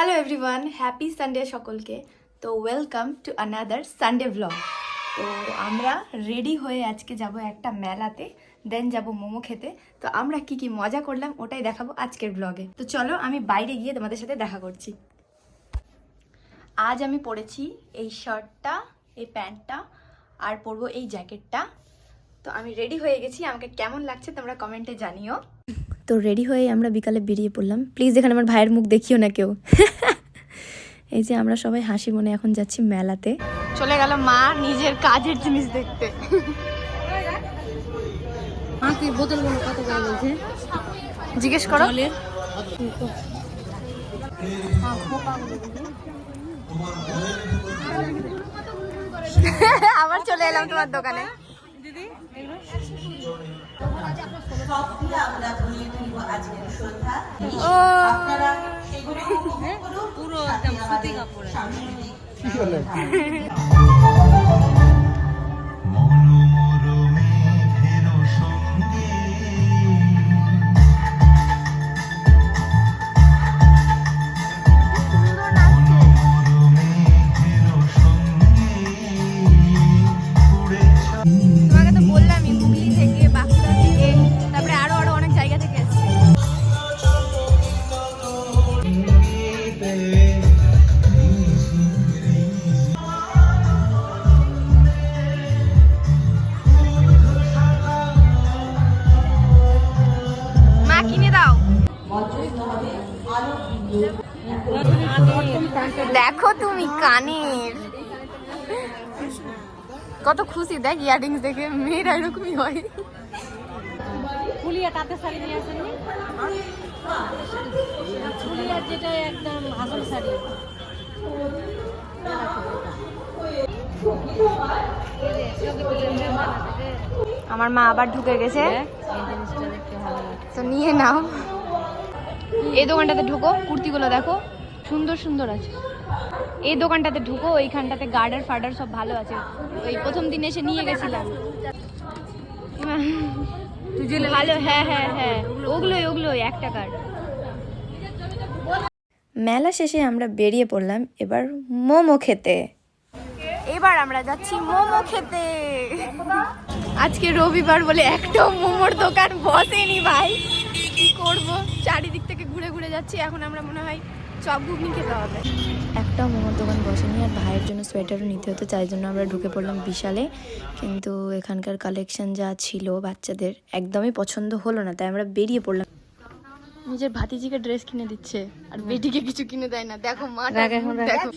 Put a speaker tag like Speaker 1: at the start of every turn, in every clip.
Speaker 1: Hello everyone happy Sunday সকলকে। তো welcome to another Sunday blog তো আমরা রেডি হয়ে আজকে যাব একটা মেলাতে দেন যাব মোমো খেতে। তো আমরা কি কি মজা করলাম ওটাই দেখাবো আজকের ব্লগে তো চলো আমি বাইরে গিয়ে তোমাদের সাথে দেখা করছি। আজ আমি পরেছি এই শার্টটা এই প্যান্টটা, আর পরবো এই জ্যাকেটটা তো আমি রেডি হয়ে গেছি। আমাকে কেমন লাগছে তোমরা কমেন্টে জানিও। তো রেডি হয়ে আমরা বিকালে বেরিয়ে পড়লাম। প্লিজ এখানে আমার ভাইয়ের মুখ দেখিও না কেউ। এই যে আমরা সবাই হাসি মনে এখন যাচ্ছি মেলাতে। চলে গেল মা নিজের কাজের জিনিস দেখতে।
Speaker 2: বোতলগুলো কত করে বলছে
Speaker 1: জিজ্ঞেস করো। আবার চলে এলাম তোমার দোকানে।
Speaker 2: দিদি এগুলো
Speaker 1: ও!
Speaker 2: পুরো একদম সুতি কাপড়
Speaker 1: তোমাকে দেখো তুমি কানের। কত খুশি দেখ ইয়ারিংস দেখে মেয়েরা এরকমই হয়।
Speaker 2: ফুলিয়া তাঁতের শাড়ি নিয়ে ফুলিয়ার যেটা একদম আসল শাড়ি।
Speaker 1: আমার মা আবার ঢুকে গেছে। তো নিয়ে নাও। এই দোকানটাতে ঢুকো কুর্তিগুলো দেখো সুন্দর সুন্দর আছে। এই দোকানটাতে ঢুকো ওইখানটাতে গার্ডার ফার্ডার সব ভালো আছে। ওই প্রথম দিন এসে নিয়ে গেছিলাম। ভালো হ্যাঁ হ্যাঁ হ্যাঁ ওগুলোই ওগুলোই এক টাকার মেলা শেষে আমরা বেরিয়ে পড়লাম এবার মোমো খেতে। এবার আমরা যাচ্ছি মোমো খেতে। আজকে রবিবার বলে একটাও মোমোর দোকান বসেনি ভাই। কি করব? চারিদিক ঘুরে ঘুরে যাচ্ছি এখন আমরা মনে হয় চপ ঘুগনি খেতে হবে একটাও মোমোর দোকান বসেনি আর ভাইয়ের জন্য সোয়েটারও নিতে হতো তাই জন্য আমরা ঢুকে পড়লাম বিশালে। কিন্তু এখানকার কালেকশন যা ছিল বাচ্চাদের একদমই পছন্দ হলো না তাই আমরা বেরিয়ে পড়লাম। নিজের ভাতিজিকে ড্রেস কিনে দিচ্ছে আর বেটিকে কিছু কিনে দেয় না। দেখো মা
Speaker 2: এখন।
Speaker 1: দেখো।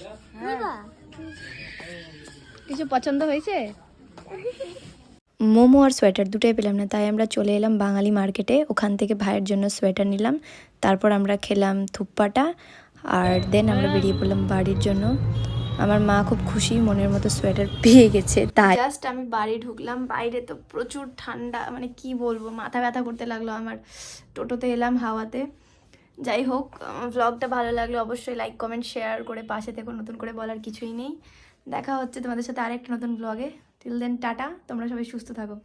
Speaker 1: কিছু পছন্দ হয়েছে? মোমো আর সোয়েটার দুটোই পেলাম না, তাই আমরা চলে এলাম বাঙালি মার্কেটে। ওখান থেকে ভাইয়ের জন্য সোয়েটার নিলাম। তারপর আমরা খেলাম থুপ্পাটা আর দেন আমরা বেরিয়ে পড়লাম বাড়ির জন্য। আমার মা খুব খুশি, মনের মতো সোয়েটার পেয়ে গেছে, তাই। জাস্ট আমি বাড়ি ঢুকলাম, বাইরে তো প্রচুর ঠান্ডা মানে কি বলব, মাথা ব্যথা করতে লাগল আমার। টোটোতে এলাম হাওয়াতে। যাই হোক ভ্লগটা ভালো লাগলে, অবশ্যই লাইক কমেন্ট শেয়ার করে পাশে থেকে, নতুন করে বলার কিছুই নেই। দেখা হচ্ছে তোমাদের সাথে আরেকটা নতুন ব্লগে টিল দেন টাটা তোমরা সবাই সুস্থ থাকো।